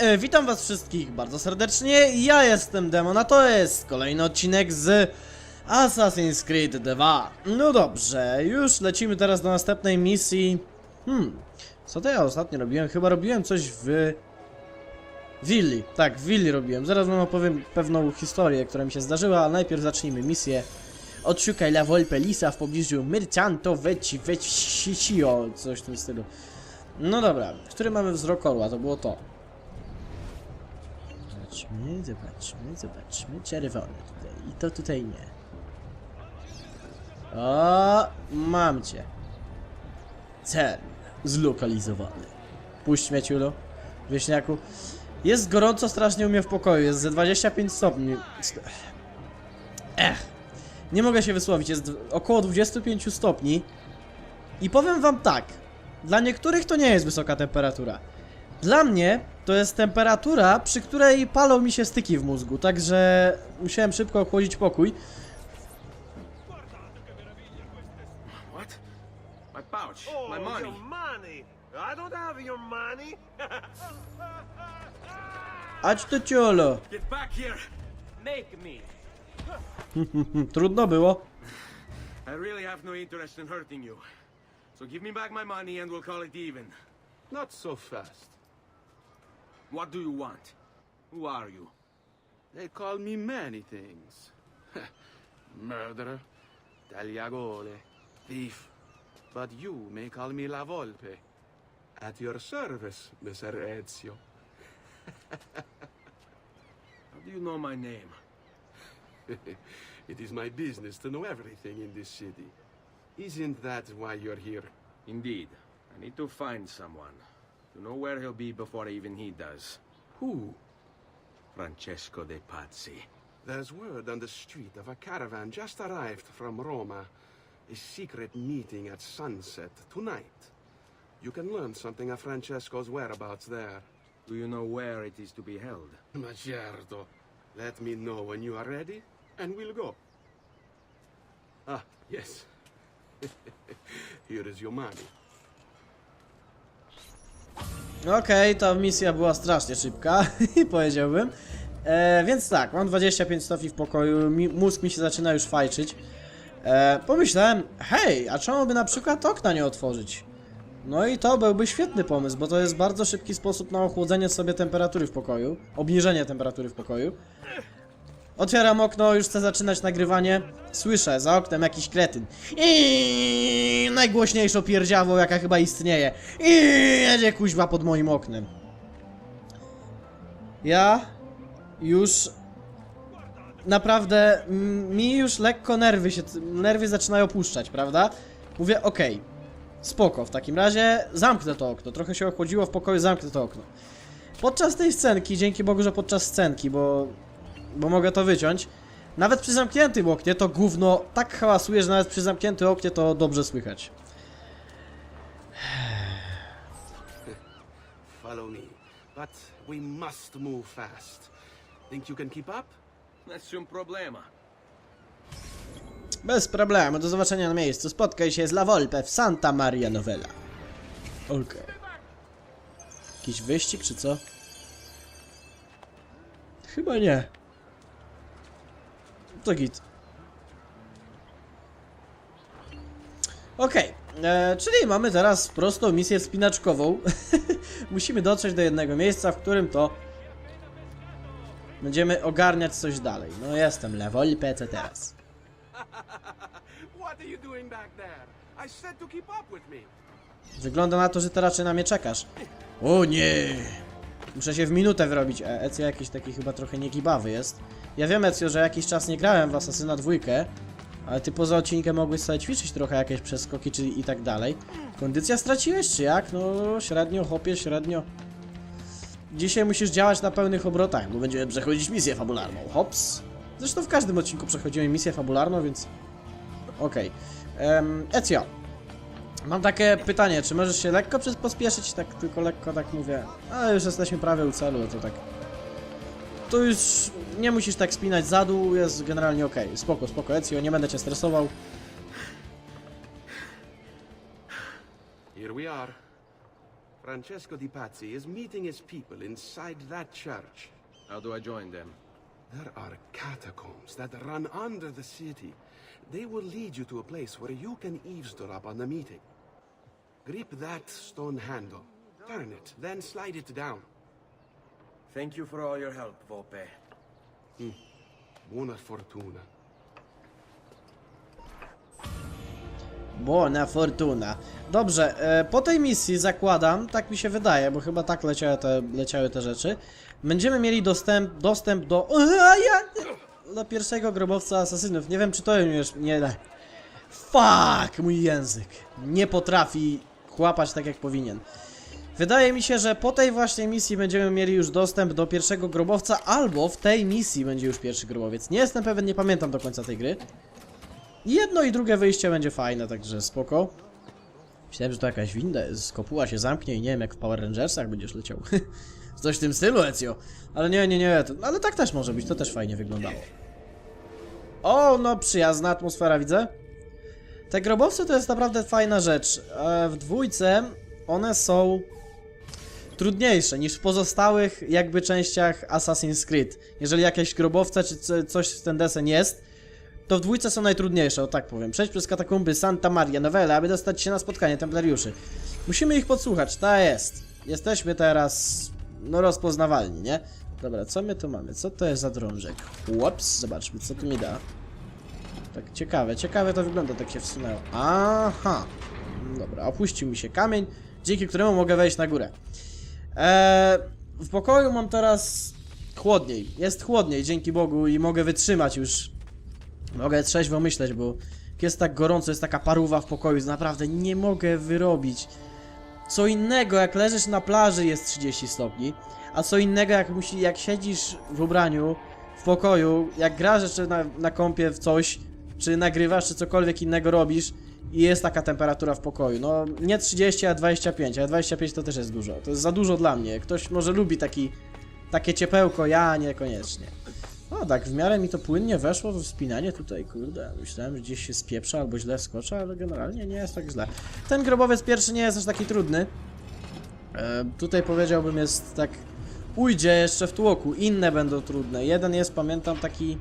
E, witam was wszystkich bardzo serdecznie, ja jestem Demon, a to jest kolejny odcinek z Assassin's Creed 2. No dobrze, już lecimy teraz do następnej misji. Hmm, co to ja ostatnio robiłem? Chyba robiłem coś w... Willi, tak, w Willi robiłem. Zaraz wam opowiem pewną historię, która mi się zdarzyła, ale najpierw zacznijmy misję. Odszukaj La Volpe Lisa w pobliżu Myrcianto Veci Vecchio, coś w tym stylu. No dobra, który mamy wzrok orła? To było to. Zobaczmy, zobaczmy, zobaczmy. Czerwony tutaj. I to tutaj nie. O, mam cię. Cel zlokalizowany. Puść mnie, ciulo. Wieśniaku. Jest gorąco strasznie u mnie w pokoju. Jest ze 25 stopni. Ech. Nie mogę się wysłowić. Jest około 25 stopni. I powiem wam tak. Dla niektórych to nie jest wysoka temperatura. Dla mnie to jest temperatura, przy której palą mi się styki w mózgu, także musiałem szybko ochłodzić pokój. What? My pouch, Oh, my money. your money. I don't have your money. Ać to ciolo. Get back here! Make me. Trudno było. I really have no interest in hurting you. So give me back my money and we'll call it even. Not so fast. What do you want? Who are you? They call me many things. Murderer, tagliagole, thief. But you may call me La Volpe. At your service, Messer Ezio. How do you know my name? it is my business to know everything in this city. Isn't that why you're here? Indeed. I need to find someone. To know where he'll be before even he does. Who? Francesco de Pazzi. There's word on the street of a caravan just arrived from Roma. A secret meeting at sunset tonight. You can learn something of Francesco's whereabouts there. Do you know where it is to be held? Ma certo. Let me know when you are ready, and we'll go. Ah, yes. Here is your money. Okej, ta misja była strasznie szybka, powiedziałbym. E, więc tak, mam 25 stopni w pokoju, mi, mózg mi się zaczyna już fajczyć. E, pomyślałem, hej, a czemu by na przykład okna nie otworzyć? No i to byłby świetny pomysł, bo to jest bardzo szybki sposób na ochłodzenie sobie temperatury w pokoju, obniżenie temperatury w pokoju. Otwieram okno, już chcę zaczynać nagrywanie. Słyszę za oknem jakiś kretyn. I najgłośniejszą pierdziawą, jaka chyba istnieje. I jedzie kuźwa pod moim oknem. Ja już naprawdę mi już lekko nerwy się nerwy zaczynają puszczać, prawda? Mówię, okej. Spoko, w takim razie zamknę to okno. Trochę się ochłodziło w pokoju, zamknę to okno. Podczas tej scenki, dzięki Bogu, że podczas scenki, bo bo mogę to wyciąć. Nawet przy zamkniętym oknie to gówno tak hałasuje, że nawet przy zamkniętym oknie to dobrze słychać. Follow me. But we must move fast. Think you can keep up? Nessun problema. Bez problemu, do zobaczenia na miejscu. Spotkaj się z La Volpe w Santa Maria Novella. Okej. Jakiś wyścig, czy co? Chyba nie. To git. Okej, e, czyli mamy teraz prostą misję wspinaczkową. Musimy dotrzeć do jednego miejsca, w którym to będziemy ogarniać coś dalej. No jestem, teraz? There? I with me. Wygląda na to, że ty raczej na mnie czekasz. O nie! Muszę się w minutę wyrobić. E, Ezio jakiś taki chyba trochę niegibawy jest. Ja wiem, Ezio, że jakiś czas nie grałem w Asasyna dwójkę, ale ty poza odcinkiem mogłeś sobie ćwiczyć trochę jakieś przeskoki czy i tak dalej. Kondycja straciłeś, czy jak? No, średnio, hopie, średnio. Dzisiaj musisz działać na pełnych obrotach, bo będziemy przechodzić misję fabularną. Hops. Zresztą w każdym odcinku przechodziłem misję fabularną, więc... Okej. Okay. Ezio, Mam takie pytanie, czy możesz się lekko pospieszyć? Tak tylko lekko tak mówię. Ale już jesteśmy prawie u celu, to tak. To już nie musisz tak spinać za dół, jest generalnie ok. Spoko, spoko, Ezio, nie będę cię stresował. Here we are. Francesco Di Pazzi is meeting his people inside that church. How do I join them? There are catacombs that run under the city. They will lead you to a place where you can eavesdrop on the meeting. Grip that stone handle. Turn it, then slide it down. Thank you for all your help, Volpe. Hmm. Buona fortuna. Buona fortuna. Dobrze, e, po tej misji zakładam, tak mi się wydaje, bo chyba tak leciały te, leciały te rzeczy. Będziemy mieli dostęp, dostęp do. Do pierwszego grobowca asasynów. Nie wiem, czy to już nie. Fuck, mój język. Nie potrafi chłapać tak, jak powinien. Wydaje mi się, że po tej właśnie misji będziemy mieli już dostęp do pierwszego grobowca, albo w tej misji będzie już pierwszy grobowiec. Nie jestem pewien, nie pamiętam do końca tej gry. Jedno i drugie wyjście będzie fajne, także spoko. Myślałem, że to jakaś winda jest, kopuła się zamknie i nie wiem, jak w Power Rangersach będziesz leciał. Coś w tym stylu, Ezio. Ale nie, nie, nie, to, ale tak też może być, to też fajnie wyglądało. O, no przyjazna atmosfera, widzę. Te grobowce to jest naprawdę fajna rzecz. E, W dwójce one są trudniejsze niż w pozostałych jakby częściach Assassin's Creed. Jeżeli jakieś grobowce czy co- coś w ten desen jest, to w dwójce są najtrudniejsze, o tak powiem. Przejść przez katakumby Santa Maria Novella, aby dostać się na spotkanie templariuszy. Musimy ich podsłuchać, ta jest. Jesteśmy teraz, no rozpoznawalni, nie? Dobra, co my tu mamy? Co to jest za drążek? Łops, zobaczmy, co tu mi da. Tak ciekawe, ciekawe to wygląda, tak się wsunęło. Aha. Dobra, opuścił mi się kamień, dzięki któremu mogę wejść na górę. Eee, w pokoju mam teraz chłodniej. Jest chłodniej, dzięki Bogu, i mogę wytrzymać już Mogę trzeźwo myśleć, bo jest tak gorąco, jest taka paruwa w pokoju, naprawdę nie mogę wyrobić. Co innego, jak leżysz na plaży jest 30 stopni, a co innego, jak, musi, jak siedzisz w ubraniu, w pokoju, jak grasz jeszcze na, na kąpie w coś, czy nagrywasz, czy cokolwiek innego robisz i jest taka temperatura w pokoju. No, nie 30, a 25, a 25 to też jest dużo. To jest za dużo dla mnie. Ktoś może lubi taki, takie ciepełko, ja niekoniecznie. O, tak, w miarę mi to płynnie weszło we wspinanie tutaj, kurde. Myślałem, że gdzieś się spieprza albo źle skoczę, ale generalnie nie jest tak źle. Ten grobowiec pierwszy nie jest aż taki trudny. E, tutaj powiedziałbym jest tak... Ujdzie jeszcze w tłoku, inne będą trudne. Jeden jest, pamiętam, taki...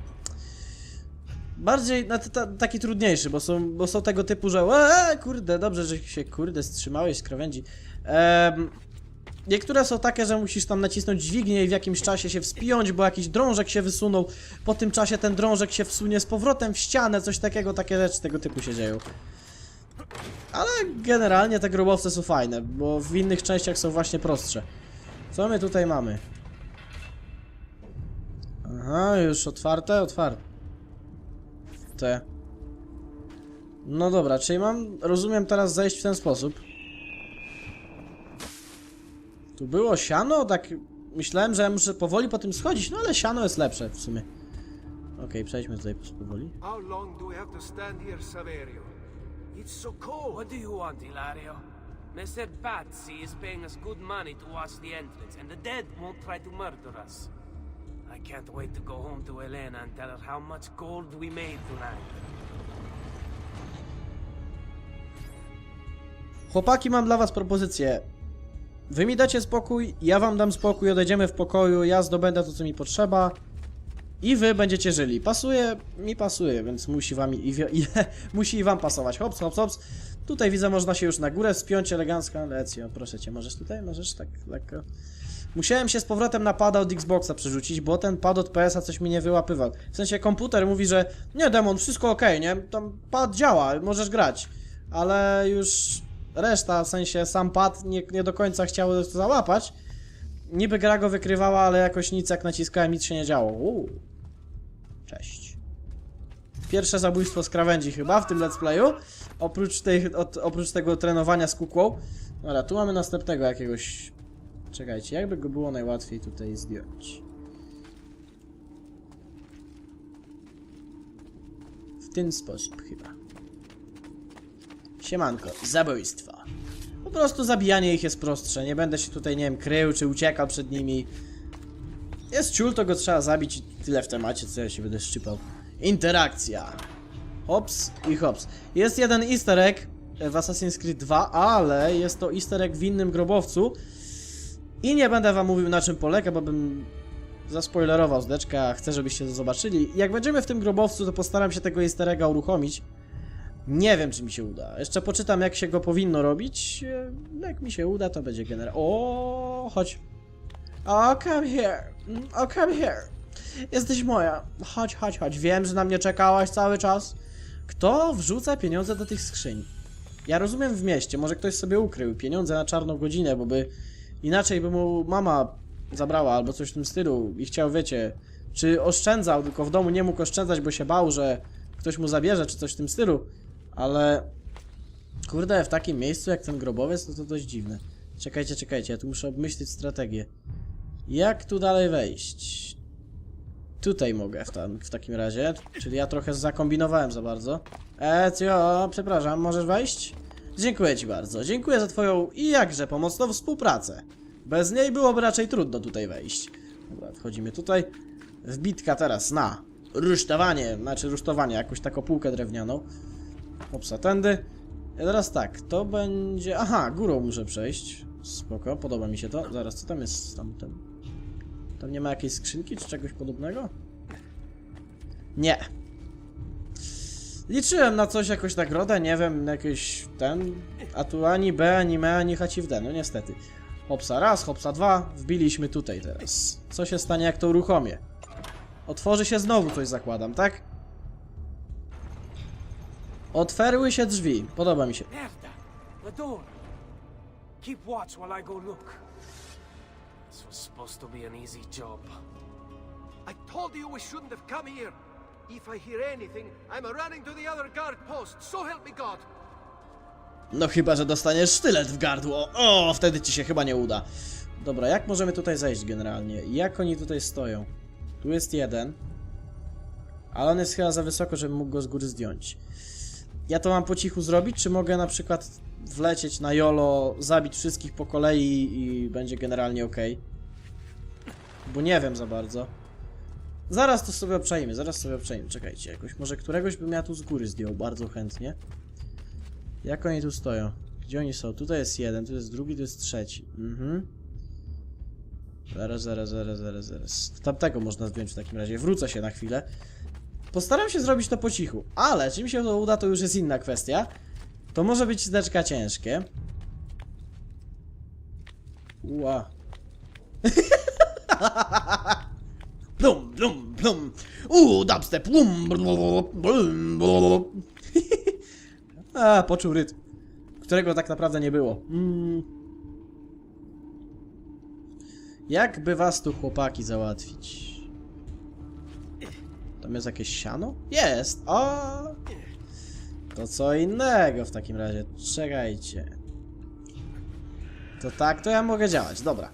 Bardziej ta, taki trudniejszy, bo są, bo są tego typu, że eee, kurde, dobrze, że się kurde strzymałeś z krawędzi. Em, Niektóre są takie, że musisz tam nacisnąć dźwignię i w jakimś czasie się wspiąć, bo jakiś drążek się wysunął. Po tym czasie ten drążek się wsunie z powrotem w ścianę, coś takiego, takie rzeczy tego typu się dzieją. Ale generalnie te grobowce są fajne, bo w innych częściach są właśnie prostsze. Co my tutaj mamy? Aha, już otwarte? Otwarte. Te. No dobra, czyli mam, rozumiem, teraz zejść w ten sposób. Tu było siano, tak myślałem, że ja muszę powoli po tym schodzić, no ale siano jest lepsze w sumie. Okej, przejdźmy tutaj powoli. How long do we have to stand here, Saverio? It's so cold. What do you want, Hilario? Messer Pazzi is paying us good money to watch the entrance, and the dead won't try to murder us. I can't wait to go home to Elena and tell her how much gold we made tonight. Chłopaki, mam dla was propozycję. Wy mi dacie spokój, ja wam dam spokój, odejdziemy w pokoju, ja zdobędę to, co mi potrzeba i wy będziecie żyli. Pasuje? Mi pasuje, więc musi wam i, i, musi i wam pasować. Hops, hops, hops. Tutaj widzę, można się już na górę spiąć elegancko. Lecio, proszę cię, możesz tutaj? Możesz tak lekko. Musiałem się z powrotem na pada od Xboxa przerzucić, bo ten pad od PS-a coś mi nie wyłapywał. W sensie komputer mówi, że nie, demon, wszystko ok, nie? Tam pad działa, możesz grać. Ale już reszta, w sensie sam pad nie, nie do końca chciał to załapać. Niby gra go wykrywała, ale jakoś nic jak naciskałem, nic się nie działo. Uuu. Cześć. Pierwsze zabójstwo z krawędzi chyba w tym let's playu. Oprócz, tej, od, oprócz tego trenowania z kukłą. Dobra, tu mamy następnego jakiegoś... Czekajcie, jakby go było najłatwiej tutaj zdjąć. W ten sposób chyba. Siemanko, zabójstwo. Po prostu zabijanie ich jest prostsze. Nie będę się tutaj, nie wiem, krył czy uciekał przed nimi. Jest ciul, to go trzeba zabić i tyle w temacie, co ja się będę szczypał. Interakcja. Hops i hops. Jest jeden easter egg, w Assassin's Creed 2, ale jest to easter egg w innym grobowcu. I nie będę wam mówił na czym polega, bo bym zaspoilerował zdeczkę, a chcę żebyście to zobaczyli. Jak będziemy w tym grobowcu, to postaram się tego easter egga uruchomić. Nie wiem, czy mi się uda. Jeszcze poczytam, jak się go powinno robić. E, Jak mi się uda, to będzie generał. O, chodź. O, come here. Mm, O, come here. Jesteś moja. Chodź, chodź, chodź. Wiem, że na mnie czekałaś cały czas. Kto wrzuca pieniądze do tych skrzyń? Ja rozumiem w mieście, może ktoś sobie ukrył pieniądze na czarną godzinę, bo by inaczej by mu mama zabrała albo coś w tym stylu i chciał, wiecie, czy oszczędzał, tylko w domu nie mógł oszczędzać, bo się bał, że ktoś mu zabierze, czy coś w tym stylu, ale kurde, w takim miejscu jak ten grobowiec, to to dość dziwne. Czekajcie, czekajcie, ja tu muszę obmyślić strategię. Jak tu dalej wejść? Tutaj mogę w, tam, w takim razie, czyli ja trochę zakombinowałem za bardzo. Ecio, przepraszam, możesz wejść? Dziękuję ci bardzo, dziękuję za twoją i jakże pomocną współpracę. Bez niej byłoby raczej trudno tutaj wejść. Dobra, wchodzimy tutaj. Wbitka teraz na rusztowanie, znaczy rusztowanie, jakąś taką półkę drewnianą. Opsa, tędy. I teraz tak, to będzie... Aha, górą muszę przejść. Spoko, podoba mi się to. Zaraz, co tam jest tamten? Tam nie ma jakiejś skrzynki czy czegoś podobnego? Nie. Liczyłem na coś, jakąś nagrodę, nie wiem, jakiś ten... A tu ani B, ani M, ani H w D, no niestety. Hopsa raz, hopsa dwa, wbiliśmy tutaj teraz. Co się stanie, jak to uruchomię? Otworzy się znowu coś, zakładam, tak? Otwarły się drzwi, podoba mi się. Merda! The door! Keep watch while I go look. This was supposed to be an easy job. I told you we shouldn't have come here. If I hear anything, I'm running to the other guard post. So help me God. No chyba, że dostaniesz sztylet w gardło. O, wtedy ci się chyba nie uda. Dobra, jak możemy tutaj zejść generalnie? Jak oni tutaj stoją? Tu jest jeden. Ale on jest chyba za wysoko, żebym mógł go z góry zdjąć. Ja to mam po cichu zrobić, czy mogę na przykład wlecieć na jolo, zabić wszystkich po kolei i będzie generalnie ok? Bo nie wiem za bardzo. Zaraz to sobie obczajmy, zaraz sobie obczajmy. Czekajcie, jakoś może któregoś bym ja tu z góry zdjął bardzo chętnie. Jak oni tu stoją? Gdzie oni są? Tutaj jest jeden, tu jest drugi, tu jest trzeci. Mhm. Zaraz, zaraz, zaraz, zaraz, zaraz. Tamtego można zdjąć w takim razie. Wrócę się na chwilę. Postaram się zrobić to po cichu, ale czy mi się to uda, to już jest inna kwestia. To może być zdeczka ciężkie. Ła. Blum, blum, blum. Uuu, dubstep. Blum, blum, blum, blum. A, poczuł rytm, którego tak naprawdę nie było. Mm. Jak by was tu chłopaki załatwić? Tam jest jakieś siano? Jest! O! To co innego w takim razie. Czekajcie. To tak, to ja mogę działać, dobra.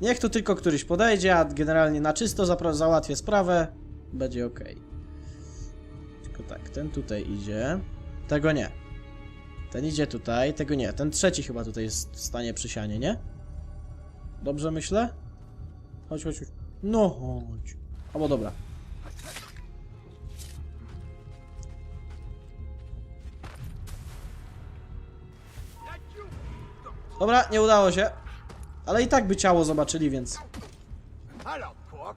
Niech tu tylko któryś podejdzie, a generalnie na czysto załatwię sprawę. Będzie ok. Tylko tak, ten tutaj idzie. Tego nie. Ten idzie tutaj, tego nie. Ten trzeci chyba tutaj jest w stanie przy sianie, nie? Dobrze myślę? Chodź, chodź, chodź. No chodź. Albo dobra. Dobra, nie udało się. Ale i tak by ciało zobaczyli, więc...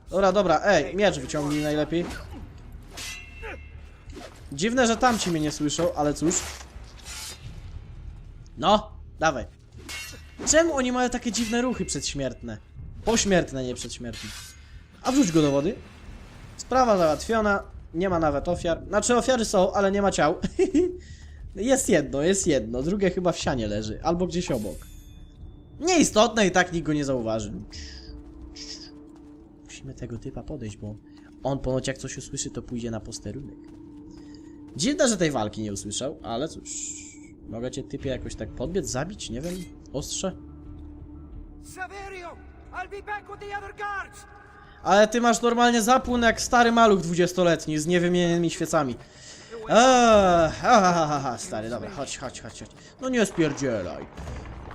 Dobra, dobra, ej, miecz wyciągnij najlepiej. Dziwne, że tamci mnie nie słyszą, ale cóż. No, dawaj. Czemu oni mają takie dziwne ruchy przedśmiertne? Pośmiertne, nie przedśmiertne. A wrzuć go do wody. Sprawa załatwiona. Nie ma nawet ofiar. Znaczy ofiary są, ale nie ma ciał. jest jedno, jest jedno. Drugie chyba w sianie leży. Albo gdzieś obok. Nieistotne i tak nikt go nie zauważy. Musimy tego typa podejść, bo on ponoć jak coś usłyszy, to pójdzie na posterunek. Dziwne, że tej walki nie usłyszał, ale cóż. Mogę cię typie jakoś tak podbiec, zabić, nie wiem, ostrze? Saverio, I'll be back with the other guards. Ale ty masz normalnie zapłon jak stary maluch dwudziestoletni z niewymienionymi świecami. Eee, ha, stary, dobra, chodź, chodź, chodź, chodź. No nie spierdzielaj.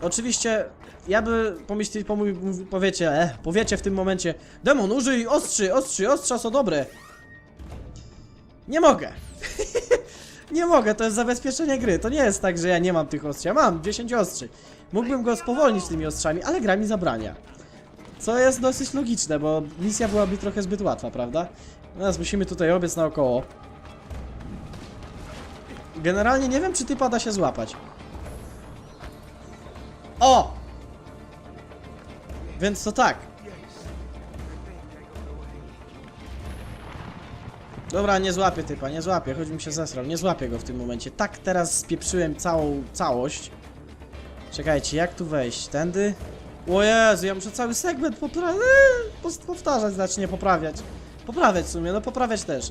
Oczywiście, ja by pomyśleli, mówi- powiecie, e, powiecie w tym momencie Demon, użyj ostrzy, ostrzy, ostrza są dobre. Nie mogę. Nie mogę, to jest zabezpieczenie gry. To nie jest tak, że ja nie mam tych ostrzy. Ja mam 10 ostrzy. Mógłbym go spowolnić tymi ostrzami, ale gra mi zabrania. Co jest dosyć logiczne, bo misja byłaby trochę zbyt łatwa, prawda? Teraz musimy tutaj obiec naokoło. Generalnie nie wiem, czy typa da się złapać. O! Więc to tak. Dobra, nie złapię typa, nie złapię, choć mi się zesrał, nie złapię go w tym momencie. Tak teraz spieprzyłem całą całość. Czekajcie, jak tu wejść? Tędy? O Jezu, ja muszę cały segment poprawiać, powtarzać, znaczy nie poprawiać. Poprawiać w sumie, no poprawiać też.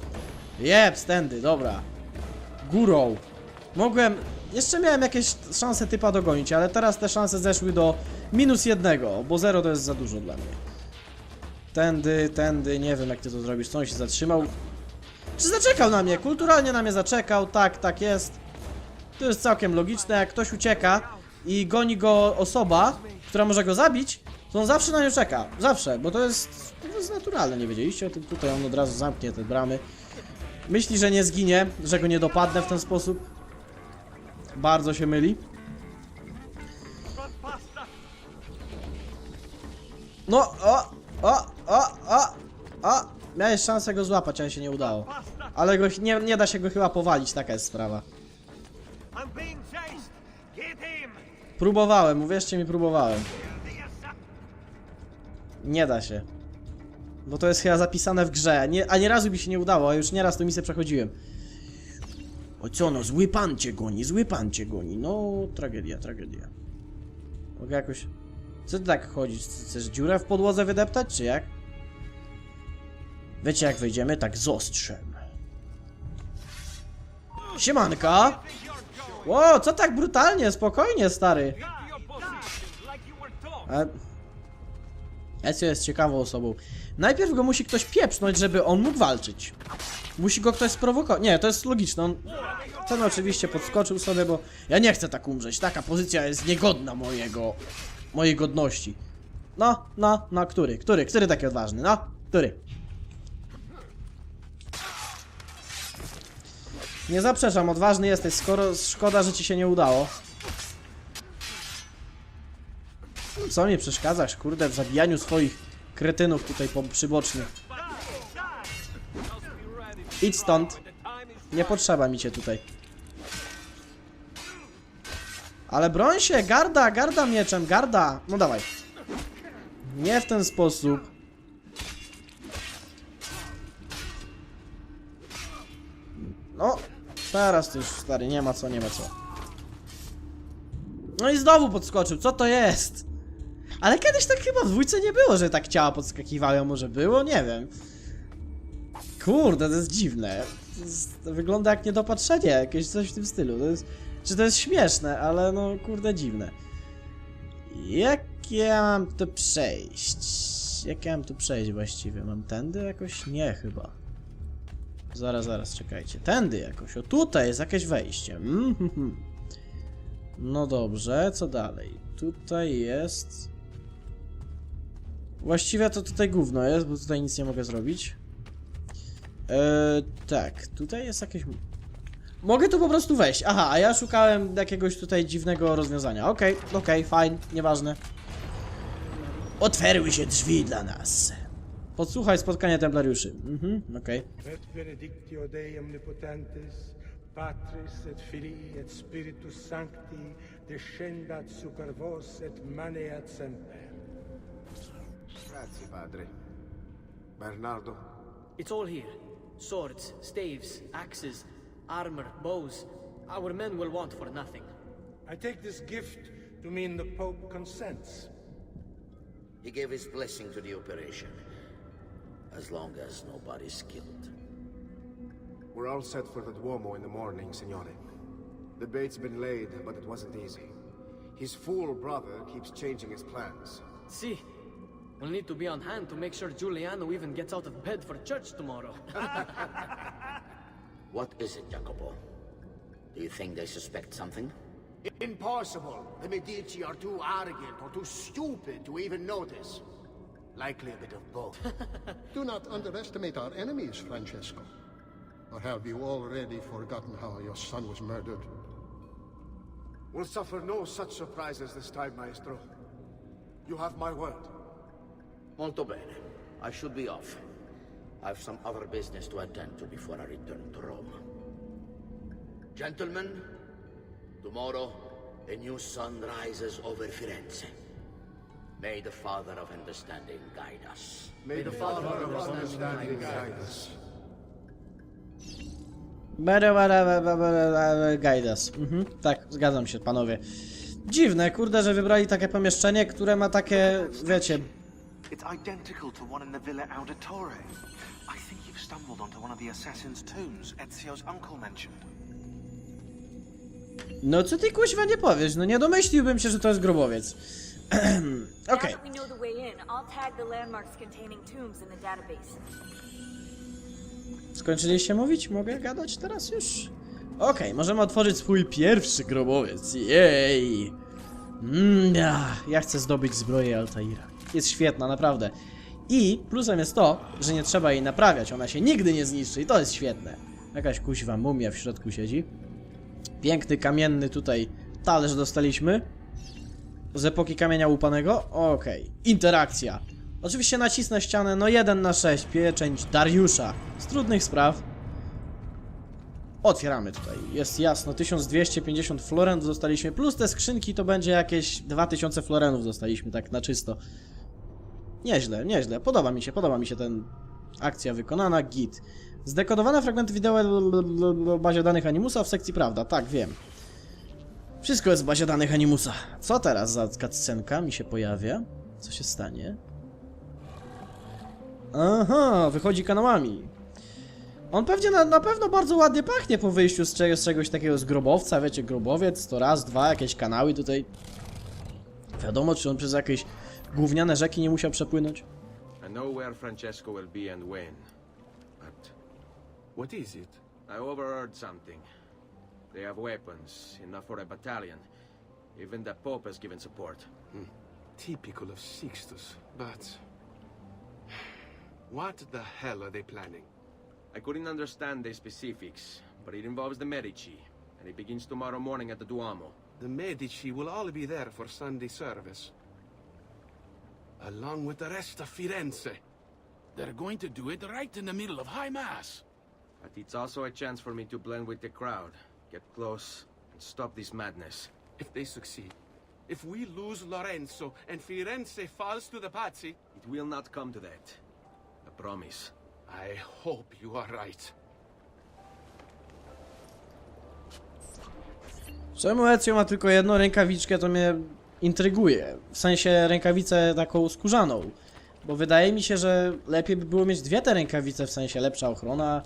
Jeb, tędy, dobra. Górą. Mogłem, jeszcze miałem jakieś szanse typa dogonić, ale teraz te szanse zeszły do minus jednego, bo zero to jest za dużo dla mnie. Tędy, tędy, nie wiem jak ty to zrobisz, co on się zatrzymał. Czy zaczekał na mnie? Kulturalnie na mnie zaczekał, tak, tak jest. To jest całkiem logiczne, jak ktoś ucieka i goni go osoba, która może go zabić, to on zawsze na nią czeka. Zawsze, bo to jest, to jest naturalne, nie wiedzieliście o tym? Tutaj on od razu zamknie te bramy. Myśli, że nie zginie, że go nie dopadnę w ten sposób. Bardzo się myli. No, o, o, o, o, o. Miałeś szansę go złapać, ale się nie udało. Ale go, nie, nie da się go chyba powalić, taka jest sprawa. Próbowałem, uwierzcie mi, próbowałem. Nie da się. Bo to jest chyba zapisane w grze, nie, a nie razu mi się nie udało, a już nieraz tę misję przechodziłem. O co no, zły pan cię goni, zły pan cię goni. No, tragedia, tragedia. Mogę jakoś... Co ty tak chodzisz? Chcesz dziurę w podłodze wydeptać, czy jak? Wiecie jak wejdziemy? Tak z ostrzem. Siemanka! Ło, co tak brutalnie? Spokojnie, stary. A... Ezio jest ciekawą osobą. Najpierw go musi ktoś pieprznąć, żeby on mógł walczyć. Musi go ktoś sprowokować. Nie, to jest logiczne. On... Ten oczywiście podskoczył sobie, bo ja nie chcę tak umrzeć. Taka pozycja jest niegodna mojego... mojej godności. No, no, no, który? Który? Który taki odważny? No, który? Nie zaprzeczam, odważny jesteś, skoro szkoda, że ci się nie udało. Co mi przeszkadzasz, kurde, w zabijaniu swoich kretynów tutaj po przybocznych. Idź stąd. Nie potrzeba mi cię tutaj. Ale broń się, garda, garda mieczem, garda. No dawaj. Nie w ten sposób. No, teraz to już stary, nie ma co, nie ma co. No i znowu podskoczył, co to jest? Ale kiedyś tak chyba w dwójce nie było, że tak ciała podskakiwały, może było? Nie wiem. Kurde, to jest dziwne. To, jest, to wygląda jak niedopatrzenie, jakieś coś w tym stylu. To jest, czy to jest śmieszne, ale no kurde dziwne. Jak ja mam tu przejść? Jak ja mam tu przejść właściwie? Mam tędy jakoś? Nie chyba. Zaraz, zaraz, czekajcie. Tędy jakoś. O, tutaj jest jakieś wejście. Mhm. No dobrze, co dalej? Tutaj jest... Właściwie to tutaj gówno jest, bo tutaj nic nie mogę zrobić. Eee, tak, tutaj jest jakieś... Mogę tu po prostu wejść. Aha, a ja szukałem jakiegoś tutaj dziwnego rozwiązania. Okej, okej, fajnie, nieważne. Otwerły się drzwi dla nas. Podsłuchaj spotkanie templariuszy. Mhm, okej. Et benedictio Dei Patris et Filii et Spiritus Sancti, descendat super vos et maneat semper. Grazie, padre. Bernardo, It's all here. Swords, staves, axes, armor, bows. Our men will want for nothing. I take this gift to mean the Pope consents. He gave his blessing to the operation. As long as nobody's killed. we're all set for the Duomo in the morning, Signore. The bait's been laid, but it wasn't easy. His fool brother keeps changing his plans. See, we'll need to be on hand to make sure Giuliano even gets out of bed for church tomorrow. What is it, Jacopo? Do you think they suspect something? Impossible! The Medici are too arrogant or too stupid to even notice. Likely a bit of both. Do not underestimate our enemies, Francesco. Or have you already forgotten how your son was murdered? We'll suffer no such surprises this time, Maestro. You have my word. Molto bene. I should be off. I've some other business to attend to before I return to Rome. Gentlemen, tomorrow a new sun rises over Firenze. May the Father of Understanding guide us. May the Father of understanding guide us. Guide us. Mhm, tak, zgadzam się, panowie. Dziwne, kurde, że wybrali takie pomieszczenie, które ma takie, wiecie... It's identical to one in the Villa Auditore. I think you've stumbled onto one of the assassin's tombs Ezio's uncle mentioned. No co ty kuźwa nie powiesz? No nie domyśliłbym się, że to jest grobowiec. Okej. Now that we know the way in, I'll tag the landmarks containing tombs in the database. Skończyliście mówić? Mogę gadać teraz już? Okej, możemy otworzyć swój pierwszy grobowiec. Jej! Mm, ja, ja chcę zdobyć zbroję Altaira. Jest świetna, naprawdę. I plusem jest to, że nie trzeba jej naprawiać, ona się nigdy nie zniszczy i to jest świetne. Jakaś kuźwa mumia w środku siedzi. Piękny, kamienny tutaj talerz dostaliśmy. Z epoki kamienia łupanego? Okej. Interakcja. Oczywiście nacisnę ścianę, no 1 na 6, pieczęć Dariusza. Z trudnych spraw. Otwieramy tutaj. Jest jasno, 1250 florenów dostaliśmy, plus te skrzynki to będzie jakieś 2000 florenów dostaliśmy, tak na czysto. Nieźle, nieźle. Podoba mi się, podoba mi się ten akcja wykonana, git. Zdekodowane fragmenty wideo w bazie danych Animusa w sekcji prawda, tak, wiem. Wszystko jest w bazie danych Animusa. Co teraz za cutscenka mi się pojawia? Co się stanie? Aha, wychodzi kanałami. On pewnie na, na pewno bardzo ładnie pachnie po wyjściu z, z czegoś takiego z grobowca, wiecie, grobowiec, to raz, dwa, jakieś kanały tutaj. Wiadomo, czy on przez jakieś gówniane rzeki nie musiał przepłynąć. I know where Francesco will be and when. But What is it? I overheard something. They have weapons, enough for a battalion. Even the Pope has given support. Hmm. Typical of Sixtus, but. What the hell are they planning? I couldn't understand the specifics, but it involves the Medici, and it begins tomorrow morning at the Duomo. The Medici will all be there for Sunday service. Along with the rest of Firenze. They're going to do it right in the middle of High Mass. But it's also a chance for me to blend with the crowd, get close, and stop this madness. If they succeed. If we lose Lorenzo and Firenze falls to the Pazzi, It will not come to that. I promise. I hope you are right. Czemu Ezio ma tylko jedną rękawiczkę, to mnie intryguje. W sensie rękawicę taką skórzaną. Bo wydaje mi się, że lepiej by było mieć dwie te rękawice, w sensie lepsza ochrona.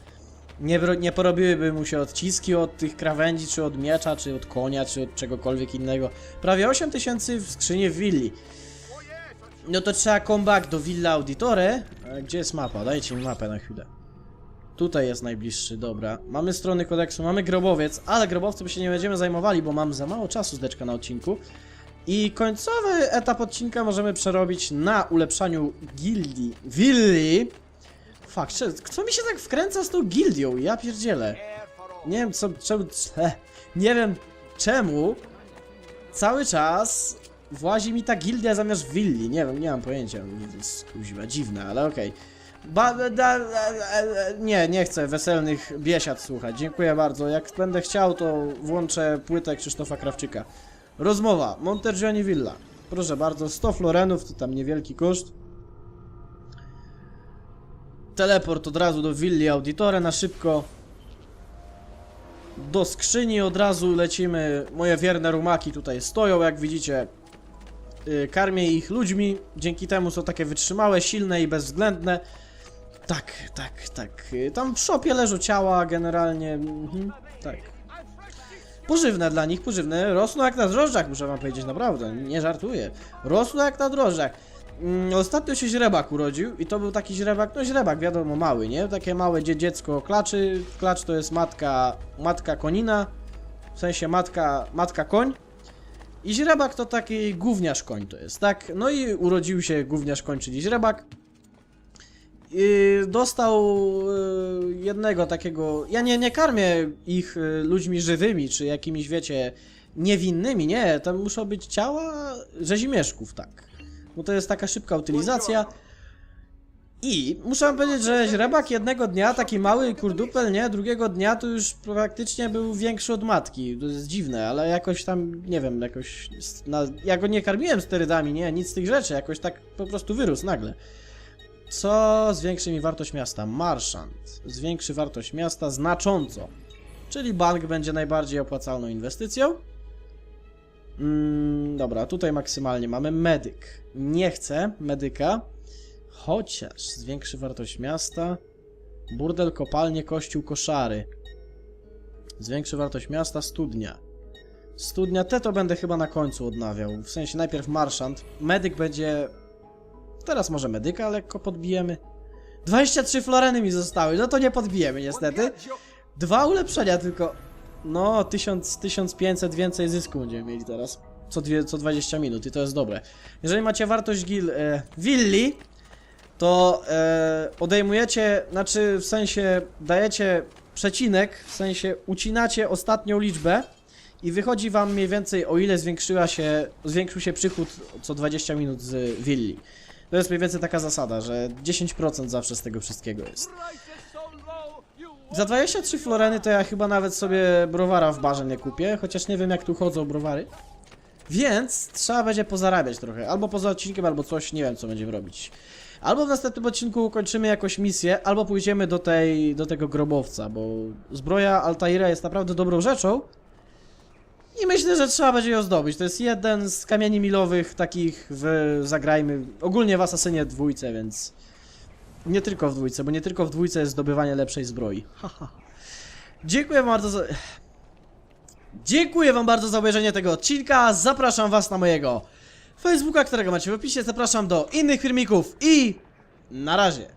Nie, nie porobiłyby mu się odciski od tych krawędzi, czy od miecza, czy od konia, czy od czegokolwiek innego. Prawie 8000 w skrzyni w willi. No to trzeba comeback do Villa Auditore. A gdzie jest mapa? Dajcie mi mapę na chwilę. Tutaj jest najbliższy, dobra. Mamy strony kodeksu, mamy grobowiec, ale grobowcem się nie będziemy zajmowali, bo mam za mało czasu zdeczka na odcinku. I końcowy etap odcinka możemy przerobić na ulepszaniu gildii. Willi! Cze- co mi się tak wkręca z tą gildią? Ja pierdzielę. Nie wiem co, czemu, cze, nie wiem czemu cały czas włazi mi ta gildia zamiast willi. Nie wiem, nie mam pojęcia. To kuźwa dziwne, ale okej. Ba, da, da, da, nie, nie chcę weselnych biesiad słuchać. Dziękuję bardzo. Jak będę chciał, to włączę płytę Krzysztofa Krawczyka. Rozmowa. Montergioni Villa. Proszę bardzo, 100 florenów, to tam niewielki koszt. Teleport od razu do Willi Auditore na szybko. Do skrzyni od razu lecimy. Moje wierne rumaki tutaj stoją, jak widzicie. Yy, Karmię ich ludźmi, dzięki temu są takie wytrzymałe, silne i bezwzględne. Tak, tak, tak. Yy, Tam w szopie leżą ciała generalnie. Mhm, tak. Pożywne dla nich, pożywne. Rosną jak na drożdżach, muszę wam powiedzieć, naprawdę. Nie żartuję. Rosną jak na drożdżach. Mm, Ostatnio się źrebak urodził i to był taki źrebak, no źrebak wiadomo mały, nie? Takie małe dzie dziecko klaczy. Klacz to jest matka, matka konina. W sensie matka, matka koń. I źrebak to taki gówniarz koń to jest, tak? No i urodził się gówniarz koń, czyli źrebak. Dostał y, jednego takiego. Ja nie, nie karmię ich y, ludźmi żywymi, czy jakimiś, wiecie, niewinnymi. Nie, to muszą być ciała rzezimieszków, tak. Bo to jest taka szybka utylizacja. I muszę wam powiedzieć, że źrebak jednego dnia, taki mały kurdupel, nie? Drugiego dnia to już praktycznie był większy od matki. To jest dziwne, ale jakoś tam, nie wiem, jakoś... Na, ja go nie karmiłem sterydami, nie? Nic z tych rzeczy, jakoś tak po prostu wyrósł nagle. Co zwiększy mi wartość miasta? Marszant. Zwiększy wartość miasta znacząco. Czyli bank będzie najbardziej opłacalną inwestycją. Mm, dobra, tutaj maksymalnie mamy medyk. Nie chcę medyka. Chociaż zwiększy wartość miasta. Burdel, kopalnie, kościół, koszary. Zwiększy wartość miasta, studnia. Studnia, te to będę chyba na końcu odnawiał. W sensie najpierw marszant. Medyk będzie... Teraz może medyka lekko podbijemy. 23 floreny mi zostały, no to nie podbijemy niestety. Dwa ulepszenia tylko. No, 1000, 1500 więcej zysku będziemy mieli teraz. Co, dwie, co 20 minut i to jest dobre. Jeżeli macie wartość gil, e, willi, to e, odejmujecie, znaczy w sensie dajecie przecinek, w sensie ucinacie ostatnią liczbę i wychodzi wam mniej więcej o ile zwiększyła się, zwiększył się przychód co 20 minut z willi. To jest mniej więcej taka zasada, że 10% zawsze z tego wszystkiego jest. Za 23 floreny to ja chyba nawet sobie browara w barze nie kupię, chociaż nie wiem jak tu chodzą browary. Więc trzeba będzie pozarabiać trochę, albo poza odcinkiem, albo coś, nie wiem co będziemy robić. Albo w następnym odcinku ukończymy jakąś misję, albo pójdziemy do tej, do tego grobowca, bo zbroja Altaira jest naprawdę dobrą rzeczą. I myślę, że trzeba będzie ją zdobyć. To jest jeden z kamieni milowych takich w Zagrajmy, ogólnie w Asasynie dwójce, więc... Nie tylko w dwójce, bo nie tylko w dwójce jest zdobywanie lepszej zbroi. Dziękuję bardzo za... Dziękuję wam bardzo za obejrzenie tego odcinka. Zapraszam was na mojego Facebooka, którego macie w opisie. Zapraszam do innych filmików i na razie.